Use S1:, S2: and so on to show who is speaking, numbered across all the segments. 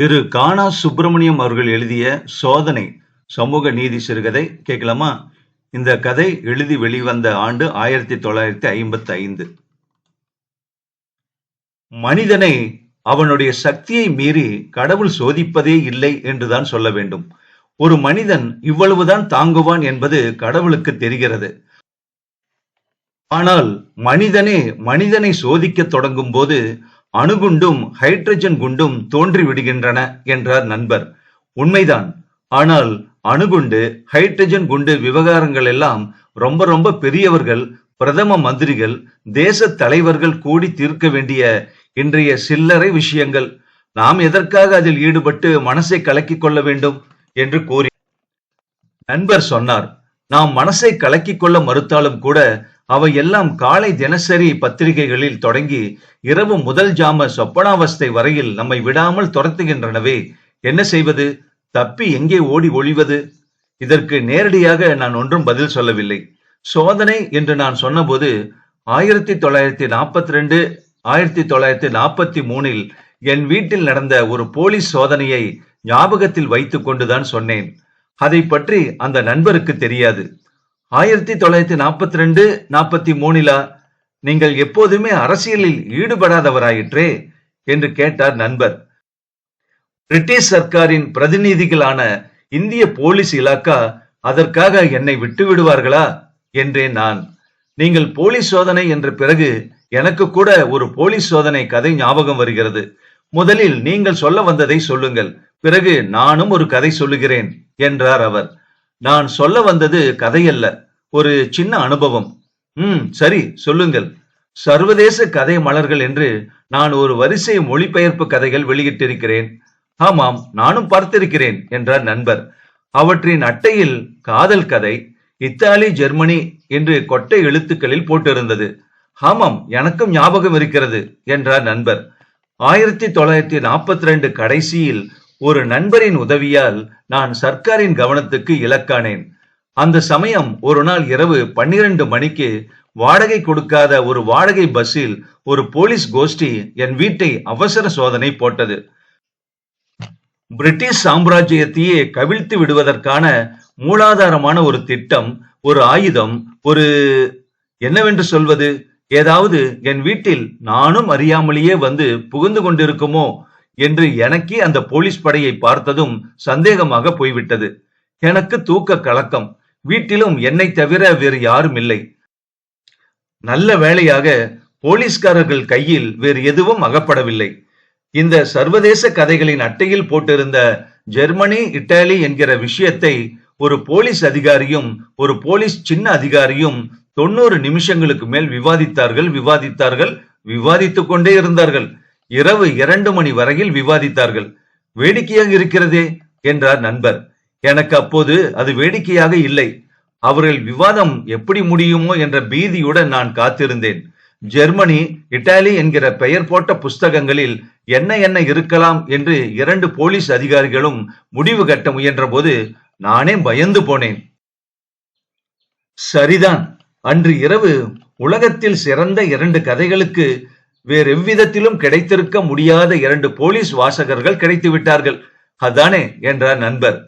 S1: திரு கானா சுப்பிரமணியம் அவர்கள் எழுதிய சோதனை சமூக நீதி சிறுகதை கேட்கலாமா? இந்த கதை எழுதி வெளிவந்த ஆண்டு ஆயிரத்தி தொள்ளாயிரத்தி ஐம்பத்தி ஐந்து மனிதனை அவனுடைய சக்தியை மீறி கடவுள் சோதிப்பதே இல்லை என்றுதான் சொல்ல வேண்டும். ஒரு மனிதன் இவ்வளவுதான் தாங்குவான் என்பது கடவுளுக்கு தெரிகிறது. ஆனால் மனிதனே மனிதனை சோதிக்க தொடங்கும் போது அணுகுண்டும் ஹைட்ரஜன் குண்டும் தோன்றி விடுகின்றன என்றார் நண்பர். உண்மைதான். ஆனால் அணுகுண்டு ஹைட்ரஜன் குண்டு விவகாரங்கள் எல்லாம் ரொம்ப ரொம்ப பெரியவர்கள் பிரதம மந்திரிகள் தேச தலைவர்கள் கூடி தீர்க்க வேண்டிய இன்றைய சில்லறை விஷயங்கள். நாம் எதற்காக அதில் ஈடுபட்டு மனசை கலக்கிக் கொள்ள வேண்டும் என்று கூறி நண்பர் சொன்னார். நாம் மனசை கலக்கிக் கொள்ள மறுத்தாலும் கூட அவை எல்லாம் காலை தினசரி பத்திரிகைகளில் தொடங்கி இரவு முதல் ஜாம சொப்பனாவஸ்தை வரையில் நம்மை விடாமல் துரத்துகின்றனவே. என்ன செய்வது? தப்பி எங்கே ஓடி ஒழிவது? இதற்கு நேரடியாக நான் ஒன்றும் பதில் சொல்லவில்லை. சோதனை என்று நான் சொன்னபோது ஆயிரத்தி தொள்ளாயிரத்தி நாற்பத்தி ரெண்டு ஆயிரத்தி தொள்ளாயிரத்தி நாற்பத்தி மூணில் என் வீட்டில் நடந்த ஒரு போலீஸ் சோதனையை ஞாபகத்தில் வைத்துக் கொண்டுதான் சொன்னேன். அதை பற்றி அந்த நண்பருக்கு தெரியாது. ஆயிரத்தி தொள்ளாயிரத்தி நாற்பத்தி ரெண்டு நாற்பத்தி மூணிலா நீங்கள் எப்போதுமே அரசியலில் ஈடுபடாதவராயிற்றே என்று கேட்டார் நண்பர். பிரிட்டிஷ் சர்க்காரின் பிரதிநிதிகளான இந்திய போலீஸ் இலாக்கா அதற்காக என்னை விட்டு விடுவார்களா என்றேன் நான். நீங்கள் போலீஸ் சோதனை என்ற பிறகு எனக்கு கூட ஒரு போலீஸ் சோதனை கதை ஞாபகம் வருகிறது. முதலில் நீங்கள் சொல்ல வந்ததை சொல்லுங்கள் பிறகு நானும் ஒரு கதை சொல்லுகிறேன் என்றார் அவர். நான் சொல்ல வந்தது கதையல்ல. ஒரு சின்ன அனுபவம். ம் சரி சொல்லுங்கள். சர்வதேச கதை மலர்கள் என்று நான் ஒரு வரிசை மொழிபெயர்ப்பு கதைகள் வெளியிட்டிருக்கிறேன். ஆமாம் நானும் பார்த்திருக்கிறேன் என்றார் நண்பர். அவற்றின் அட்டையில் காதல் கதை இத்தாலி ஜெர்மனி என்று கொட்டை எழுத்துக்களில் போட்டிருந்தது. ஆமாம் எனக்கும் ஞாபகம் இருக்கிறது என்றார் நண்பர். ஆயிரத்தி தொள்ளாயிரத்தி நாற்பத்தி ரெண்டு கடைசியில் ஒரு நண்பரின் உதவியால் நான் சர்க்காரின் கவனத்துக்கு இலக்கானேன். அந்த சமயம் ஒரு நாள் இரவு பன்னிரண்டு மணிக்கு வாடகை கொடுக்காத ஒரு வாடகை பஸ்ஸில் ஒரு போலீஸ் கோஷ்டி என் வீட்டை அவசர சோதனை போட்டது. பிரிட்டிஷ் சாம்ராஜ்யத்தையே கவிழ்த்து விடுவதற்கான மூலாதாரமான ஒரு திட்டம் ஒரு ஆயுதம் ஒரு என்னவென்று சொல்வது? ஏதாவது என் வீட்டில் நானும் அறியாமலேயே வந்து புகுந்து கொண்டிருக்குமோ? என்று எனக்கே அந்த போலீஸ் படையை பார்த்ததும் சந்தேகமாக போய்விட்டது. எனக்கு தூக்க கலக்கம். வீட்டிலும் என்னை தவிர வேறு யாரும் இல்லை. நல்ல வேளையாக போலீஸ்காரர்கள் கையில் வேறு எதுவும் அகப்படவில்லை. இந்த சர்வதேச கதைகளின் அட்டையில் போட்டிருந்த ஜெர்மனி இட்டாலி என்கிற விஷயத்தை ஒரு போலீஸ் அதிகாரியும் ஒரு போலீஸ் சின்ன அதிகாரியும் தொண்ணூறு நிமிஷங்களுக்கு மேல் விவாதித்தார்கள் விவாதித்தார்கள் விவாதித்துக் கொண்டே இருந்தார்கள். இரவு இரண்டு மணி வரையில் விவாதித்தார்கள். வேடிக்கையாக இருக்கிறதே? என்றார் நண்பர். எனக்கு அப்போது அது வேடிக்கையாக இல்லை. அவர்கள் விவாதம் எப்படி முடியுமோ என்ற பீதியுடன் நான் காத்திருந்தேன். ஜெர்மனி இத்தாலி என்கிற பெயர் போட்ட புஸ்தகங்களில் என்ன என்ன இருக்கலாம் என்று இரண்டு போலீஸ் அதிகாரிகளும் முடிவு கட்ட முயன்ற போது நானே பயந்து போனேன். சரிதான். அன்று இரவு உலகத்தில் சிறந்த இரண்டு கதைகளுக்கு வேறு எவ்விதத்திலும் கிடைத்திருக்க முடியாத இரண்டு போலீஸ் வாசகர்கள் கிடைத்து விட்டார்கள் அதானே? என்றார் நண்பர்.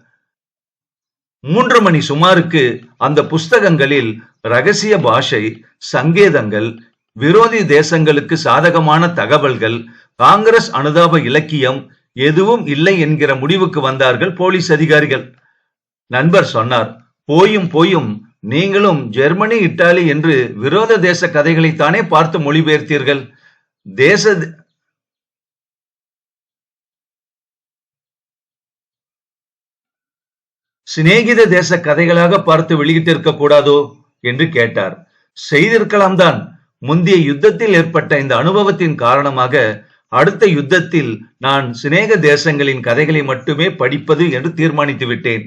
S1: மூன்று மணி சுமாருக்கு அந்த புஸ்தகங்களில் ரகசிய பாஷை சங்கேதங்கள் விரோதி தேசங்களுக்கு சாதகமான தகவல்கள் காங்கிரஸ் அனுதாப இலக்கியம் எதுவும் இல்லை என்கிற முடிவுக்கு வந்தார்கள் போலீஸ் அதிகாரிகள். நண்பர் சொன்னார் போயும் போயும் நீங்களும் ஜெர்மனி இத்தாலி என்று விரோத தேச கதைகளைத்தானே பார்த்து மொழிபெயர்த்தீர்கள். தேச சிநேகித தேச கதைகளாக பார்த்து வெளியிட்டிருக்க கூடாதோ என்று கேட்டார். செய்திருக்கலாம் தான். முந்தைய யுத்தத்தில் ஏற்பட்ட இந்த அனுபவத்தின் காரணமாக அடுத்த யுத்தத்தில் நான் சிநேக தேசங்களின் கதைகளை மட்டுமே படிப்பது என்று தீர்மானித்து விட்டேன்.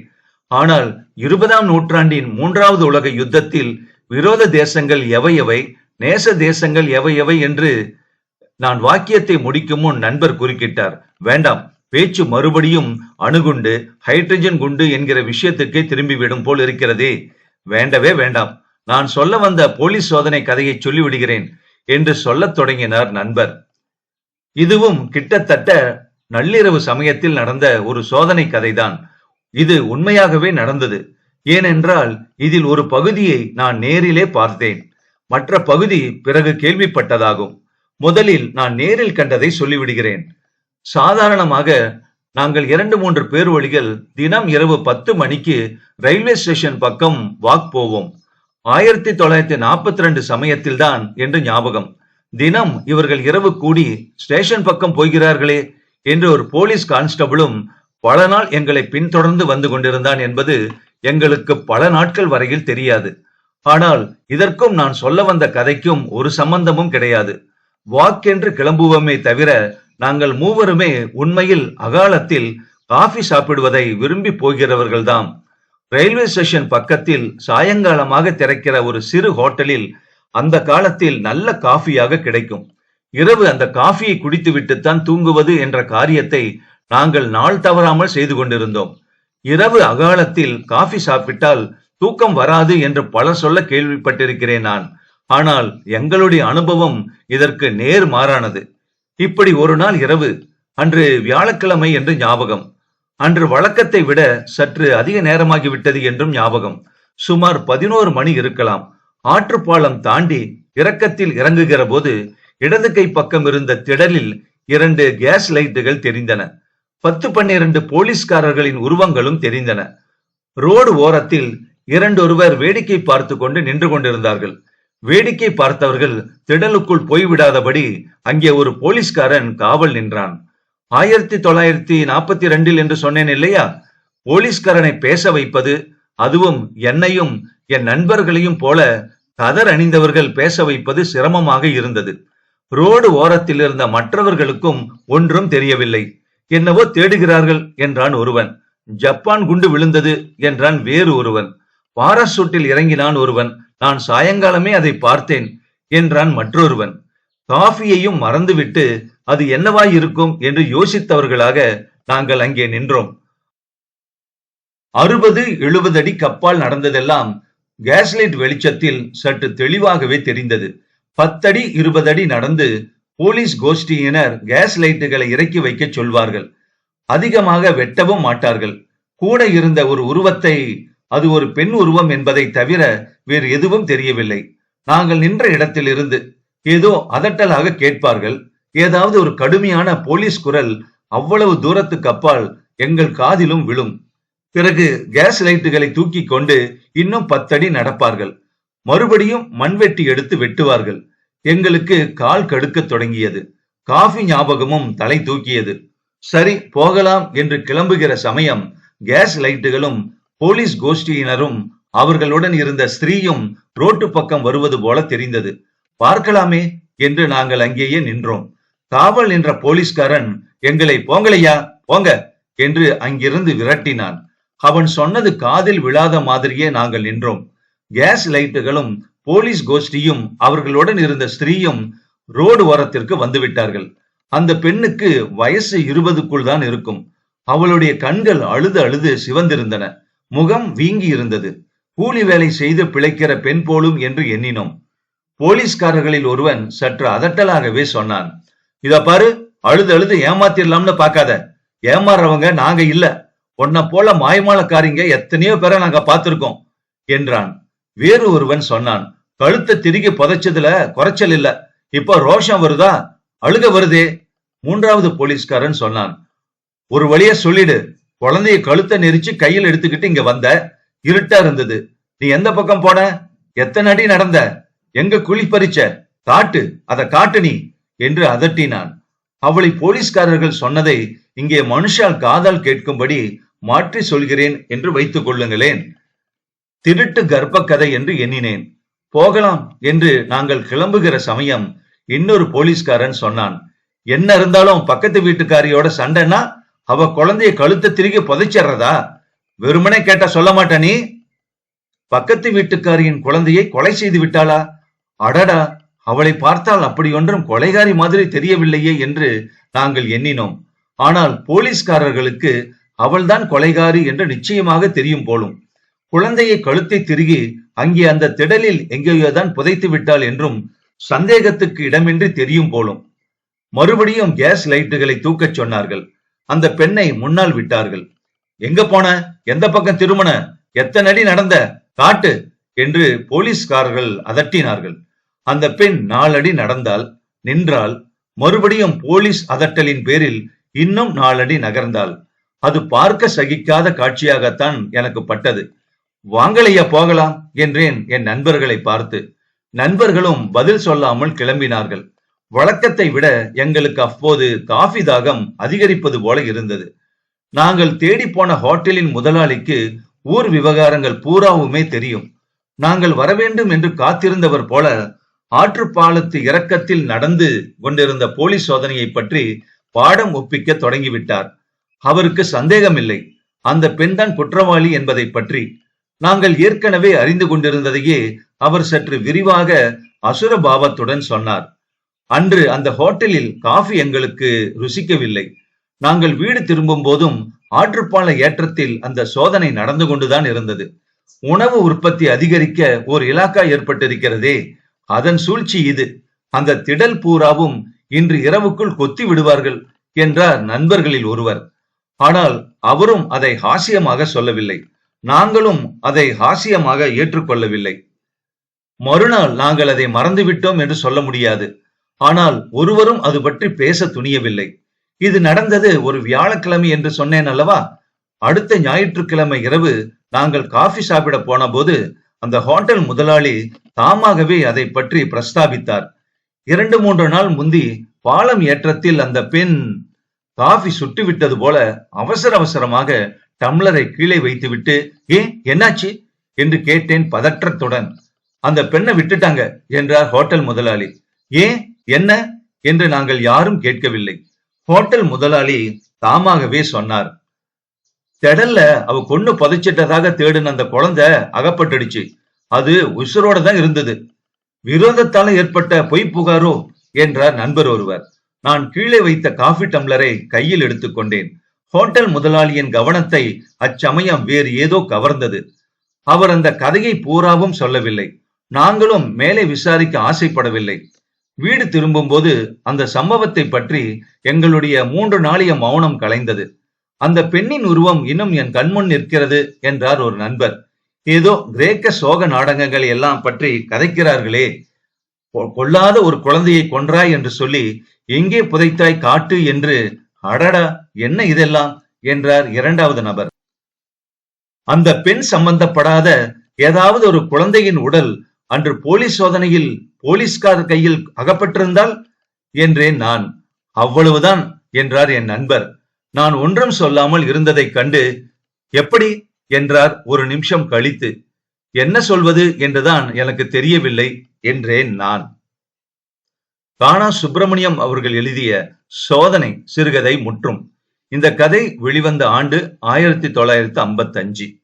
S1: ஆனால் இருபதாம் நூற்றாண்டின் மூன்றாவது உலக யுத்தத்தில் விரோத தேசங்கள் எவை எவை நேச தேசங்கள் எவை எவை என்று நான் வாக்கியத்தை முடிக்கும் முன் நண்பர் குறுக்கிட்டார். வேண்டாம் பேச்சு மறுபடியும் அணுகுண்டு ஹைட்ரஜன் குண்டு என்கிற விஷயத்துக்கே திரும்பிவிடும் போல் இருக்கிறதே. வேண்டவே வேண்டாம் நான் சொல்ல வந்த போலீஸ் சோதனை கதையை சொல்லிவிடுகிறேன் என்று சொல்லத் தொடங்கினார் நண்பர். இதுவும் கிட்டத்தட்ட நள்ளிரவு சமயத்தில் நடந்த ஒரு சோதனை கதைதான். இது உண்மையாகவே நடந்தது. ஏனென்றால் இதில் ஒரு பகுதியை நான் நேரிலே பார்த்தேன். மற்ற பகுதி பிறகு கேள்விப்பட்டதாகும். முதலில் நான் நேரில் கண்டதை சொல்லிவிடுகிறேன். சாதாரணமாக நாங்கள் இரண்டு மூன்று பேர் வழிகள் தினம் இரவு பத்து மணிக்கு ரயில்வே ஸ்டேஷன் பக்கம் வாக் போவோம். ஆயிரத்தி தொள்ளாயிரத்தி நாற்பத்தி ரெண்டு சமயத்தில் தான் என்று ஞாபகம். தினம் இவர்கள் இரவு கூடி ஸ்டேஷன் பக்கம் போகிறார்களே என்று ஒரு போலீஸ் கான்ஸ்டபிளும் பல நாள் எங்களை பின்தொடர்ந்து வந்து கொண்டிருந்தான் என்பது எங்களுக்கு பல நாட்கள் வரையில் தெரியாது. ஆனால் இதற்கும் நான் சொல்ல வந்த கதைக்கும் ஒரு சம்பந்தமும் கிடையாது. வாக்கென்று கிளம்புவோமே தவிர நாங்கள் மூவருமே உண்மையில் அகாலத்தில் காஃபி சாப்பிடுவதை விரும்பி போகிறவர்கள்தாம். ரயில்வே ஸ்டேஷன் பக்கத்தில் சாயங்காலமாக திறக்கிற ஒரு சிறு ஹோட்டலில் அந்த காலத்தில் நல்ல காஃபியாக கிடைக்கும். இரவு அந்த காஃபியை குடித்துவிட்டுத்தான் தூங்குவது என்ற காரியத்தை நாங்கள் நாள் தவறாமல் செய்து கொண்டிருந்தோம். இரவு அகாலத்தில் காஃபி சாப்பிட்டால் தூக்கம் வராது என்று பலர் சொல்ல கேள்விப்பட்டிருக்கிறேன் நான். ஆனால் எங்களுடைய அனுபவம் இதற்கு நேர் மாறானது. இப்படி ஒரு நாள் இரவு அன்று வியாழக்கிழமை என்று ஞாபகம். அன்று வழக்கத்தை விட சற்று அதிக நேரமாகிவிட்டது என்றும் ஞாபகம். சுமார் பதினோரு மணி இருக்கலாம். ஆற்றுப்பாலம் தாண்டி இறக்கத்தில் இறங்குகிற போது இடது கை பக்கம் இருந்த திடலில் இரண்டு கேஸ் லைட்டுகள் தெரிந்தன. பத்து பன்னிரண்டு போலீஸ்காரர்களின் உருவங்களும் தெரிந்தன. ரோடு ஓரத்தில் இரண்டொருவர் வேடிக்கை பார்த்து கொண்டு நின்று கொண்டிருந்தார்கள். வேடிக்கை பார்த்தவர்கள் திடலுக்குள் போய்விடாதபடி அங்கே ஒரு போலீஸ்காரன் காவல் நின்றான். ஆயிரத்தி தொள்ளாயிரத்தி நாற்பத்தி ரெண்டில் என்று சொன்னேன் இல்லையா? போலீஸ்காரனை பேச வைப்பது அதுவும் என்னையும் என் நண்பர்களையும் போல கதர் அணிந்தவர்கள் பேச வைப்பது சிரமமாக இருந்தது. ரோடு ஓரத்தில் இருந்த மற்றவர்களுக்கும் ஒன்றும் தெரியவில்லை. என்னவோ தேடுகிறார்கள் என்றான் ஒருவன். ஜப்பான் குண்டு விழுந்தது என்றான் வேறு ஒருவன். பாராசூட்டில் இறங்கினான் ஒருவன். நான் சாயங்காலமே அதை பார்த்தேன் என்றான் மற்றொருவன். காஃபியையும் மறந்துவிட்டு அது என்னவாய் இருக்கும் என்று யோசித்தவர்களாக நாங்கள் அங்கே நின்றோம். அறுபது எழுபது அடி கப்பால் நடந்ததெல்லாம் கேஸ்லைட் வெளிச்சத்தில் சற்று தெளிவாகவே தெரிந்தது. பத்தடி இருபது அடி நடந்து போலீஸ் கோஷ்டியினர் கேஸ் லைட்டுகளை இறக்கி வைக்க சொல்வார்கள். அதிகமாக வெட்டவும் மாட்டார்கள். கூட இருந்த ஒரு உருவத்தை அது ஒரு பெண் உருவம் என்பதை தவிர வேறு எதுவும் தெரியவில்லை. நாங்கள் நின்ற இடத்திலிருந்து ஏதோ அதட்டலாக கேட்பார்கள். ஏதாவது ஒரு கடுமையான போலீஸ் குரல் அவ்வளவு தூரத்துக்கு அப்பால் எங்கள் காதிலும் விழும். பிறகு கேஸ் லைட்டுகளை தூக்கி கொண்டு இன்னும் பத்தடி நடப்பார்கள். மறுபடியும் மண்வெட்டி எடுத்து வெட்டுவார்கள். எங்களுக்கு கால் கடுக்க தொடங்கியது. காஃபி ஞாபகமும் தலை தூக்கியது. சரி போகலாம் என்று கிளம்புகிற சமயம் கேஸ் லைட்டுகளும் போலீஸ் கோஷ்டியினரும் அவர்களுடன் இருந்த ஸ்திரீயும் ரோட்டு பக்கம் வருவது போல தெரிந்தது. பார்க்கலாமே என்று நாங்கள் அங்கேயே நின்றோம். காவல் நின்ற போலீஸ்காரன் எங்களை போங்களையா? போங்க! என்று அங்கிருந்து விரட்டினான். அவன் சொன்னது காதில் விழாத மாதிரியே நாங்கள் நின்றோம். கேஸ் லைட்டுகளும் போலீஸ் கோஷ்டியும் அவர்களுடன் இருந்த ஸ்திரீயும் ரோடு ஓரத்திற்கு வந்துவிட்டார்கள். அந்த பெண்ணுக்கு வயசு இருபதுக்குள் தான் இருக்கும். அவளுடைய கண்கள் அழுது அழுது சிவந்திருந்தன. முகம் வீங்கி இருந்தது கூலி வேலை செய்து பிழைக்கிற பெண் போலும் என்று எண்ணினோம். போலீஸ்காரர்களில் ஒருவன் சற்று அதட்டலாகவே சொன்னான். இத பாரு அழுது அழுது ஏமாத்திரலாம்னு பாக்காத ஏமாறுறவங்க நாங்க இல்ல. உன்னை போல மாயமாலக்காரிங்க எத்தனையோ பேரை நாங்க பார்த்திருக்கோம் என்றான். வேறு ஒருவன் சொன்னான். கழுத்தை திருகி புதைச்சதுல குறைச்சல் இல்ல. இப்ப ரோஷம் வருதா? அழுக வருதே. மூன்றாவது போலீஸ்காரன் சொன்னான். ஒரு வழியா சொல்லிடு. குழந்தைய கழுத்தை நெரிச்சு கையில் எடுத்துக்கிட்டு இங்க வந்த இருட்டா இருந்தது. நீ எந்த பக்கம் போன? எத்தனை அடி நடந்த? எங்க குழி பறிச்ச? காட்டு அத காட்டு நீ என்று அதட்டினான். அவளை போலீஸ்காரர்கள் சொன்னதை இங்கே மனுஷால் காதால் கேட்கும்படி மாற்றி சொல்கிறேன் என்று வைத்துக் கொள்ளுங்களேன். திருட்டு கர்ப்ப கதை என்று எண்ணினேன். போகலாம் என்று நாங்கள் கிளம்புகிற சமயம் இன்னொரு போலீஸ்காரன் சொன்னான். என்ன இருந்தாலும் பக்கத்து வீட்டுக்காரியோட சண்டைன்னா அவ குழந்தைய கழுத்தை திருகி புதைச்சிடுறதா? வெறுமனே கேட்டா சொல்ல மாட்ட நீ? பக்கத்து வீட்டுக்காரியின் குழந்தையை கொலை செய்து விட்டாளா? அடடா அவளை பார்த்தால் அப்படி ஒன்றும் கொலைகாரி மாதிரி தெரியவில்லையே என்று நாங்கள் எண்ணினோம். ஆனால் போலீஸ்காரர்களுக்கு அவள்தான் கொலைகாரி என்று நிச்சயமாக தெரியும் போலும். குழந்தையை கழுத்தை திருகி அங்கே அந்த திடலில் எங்கேயோதான் புதைத்து விட்டாள் என்றும் சந்தேகத்துக்கு இடமின்றி தெரியும் போலும். மறுபடியும் கேஸ் லைட்டுகளை தூக்கச் சொன்னார்கள். அந்த பெண்ணை முன்னால் விட்டார்கள். எங்க போன? எந்த பக்கம் திருமண எத்தனை அடி நடந்த? காட்டு! என்று போலீஸ்காரர்கள் அதட்டினார்கள். அந்த பெண் நாலடி நடந்தால் நின்றால் மறுபடியும் போலீஸ் அதட்டலின் பேரில் இன்னும் நாலடி நகர்ந்தாள் அது பார்க்க சகிக்காத காட்சியாகத்தான் எனக்கு பட்டது. வாங்கலையா போகலாம்? என்றேன் என் நண்பர்களை பார்த்து. நண்பர்களும் பதில் சொல்லாமல் கிளம்பினார்கள். வழக்கத்தை விட எங்களுக்கு அப்போது காஃபி தாகம் அதிகரிப்பது போல இருந்தது. நாங்கள் தேடி போன ஹோட்டலின் முதலாளிக்கு ஊர் விவகாரங்கள் பூராவுமே தெரியும். நாங்கள் வரவேண்டும் என்று காத்திருந்தவர் போல ஆற்றுப்பாலத்து இறக்கத்தில் நடந்து கொண்டிருந்த போலீஸ் சோதனையை பற்றி பாடம் ஒப்பிக்க தொடங்கிவிட்டார். அவருக்கு சந்தேகமில்லை. அந்த பெண்தான் குற்றவாளி என்பதை பற்றி. நாங்கள் ஏற்கனவே அறிந்து கொண்டிருந்ததையே அவர் சற்று விரிவாக அசுர பாவத்துடன் சொன்னார். அன்று அந்த ஹோட்டலில் காஃபி எங்களுக்கு ருசிக்கவில்லை. நாங்கள் வீடு திரும்பும் போதும் ஆற்றுப்பால ஏற்றத்தில் அந்த சோதனை நடந்து கொண்டுதான் இருந்தது. உணவு உற்பத்தி அதிகரிக்க ஒரு இலாக்கா ஏற்பட்டிருக்கிறதே. அதன் சூழ்ச்சி இது. அந்த திடல் பூராவும் இன்று இரவுக்குள் கொத்தி விடுவார்கள் என்றார் நண்பர்களில் ஒருவர். ஆனால் அவரும் அதை ஹாஸ்யமாக சொல்லவில்லை. நாங்களும் அதை ஹாஸ்யமாக ஏற்றுக்கொள்ளவில்லை. மறுநாள் நாங்கள் அதை மறந்துவிட்டோம் என்று சொல்ல முடியாது. ஆனால் ஒருவரும் அது பற்றி பேச துணியவில்லை. இது நடந்தது ஒரு வியாழக்கிழமை என்று சொன்னேன் அல்லவா? அடுத்த ஞாயிற்றுக்கிழமை இரவு நாங்கள் காஃபி சாப்பிட போன போது அந்த ஹோட்டல் முதலாளி தாமாகவே அதை பற்றி பிரஸ்தாபித்தார். இரண்டு மூன்று நாள் முந்தி பாலம் ஏற்றத்தில் அந்த பெண் காஃபி சுட்டுவிட்டது போல அவசர அவசரமாக டம்ளரை கீழே வைத்துவிட்டு ஏன் என்னாச்சு? என்று கேட்டேன் பதற்றத்துடன். அந்த பெண்ணை விட்டுட்டாங்க என்றார் ஹோட்டல் முதலாளி. ஏன்? என்ன என்று நாங்கள் யாரும் கேட்கவில்லை. ஹோட்டல் முதலாளி தாமாகவே சொன்னார். திடல்ல அவ கொண்டு புதைச்சிட்டதாக தேடின அந்த குழந்தை அகப்பட்டுடுச்சு. அது உசுரோட தான் இருந்தது. விரோதத்தால ஏற்பட்ட பொய் புகாரோ என்றார் நண்பர் ஒருவர். நான் கீழே வைத்த காஃபி டம்ளரை கையில் எடுத்துக்கொண்டேன் ஹோட்டல் முதலாளியின் கவனத்தை அச்சமயம் வேறு ஏதோ கவர்ந்தது. அவர் அந்த கதையை பூராவும் சொல்லவில்லை. நாங்களும் மேலே விசாரிக்க ஆசைப்படவில்லை. வீடு திரும்பும்போது அந்த சம்பவத்தை பற்றி எங்களுடைய மூன்று நாளைய மௌனம் கலைந்தது. அந்த பெண்ணின் உருவம் இன்னும் என் கண்முன் நிற்கிறது என்றார் ஒரு நண்பர். ஏதோ கிரேக்க சோக நாடகங்கள் எல்லாம் பற்றி கதைக்கிறார்களே. கொ- கொல்லாத ஒரு குழந்தையை கொன்றாய் என்று சொல்லி எங்கே புதைத்தாய் காட்டு என்று அடடா என்ன இதெல்லாம்? என்றார் இரண்டாவது நபர். அந்த பெண் சம்பந்தப்படாத ஏதாவது ஒரு குழந்தையின் உடல் அன்று போலீஸ் சோதனையில் போலீஸ்கார் கையில் அகப்பட்டிருந்தால் என்றேன் நான். அவ்வளவுதான் என்றார் என் நண்பர். நான் ஒன்றும் சொல்லாமல் இருந்ததைக் கண்டு எப்படி? என்றார் ஒரு நிமிஷம் கழித்து. என்ன சொல்வது? என்றுதான் எனக்கு தெரியவில்லை என்றேன் நான். கானா சுப்பிரமணியம் அவர்கள் எழுதிய சோதனை சிறுகதை முற்றும். இந்த கதை வெளிவந்த ஆண்டு ஆயிரத்தி தொள்ளாயிரத்தி ஐம்பத்தி அஞ்சு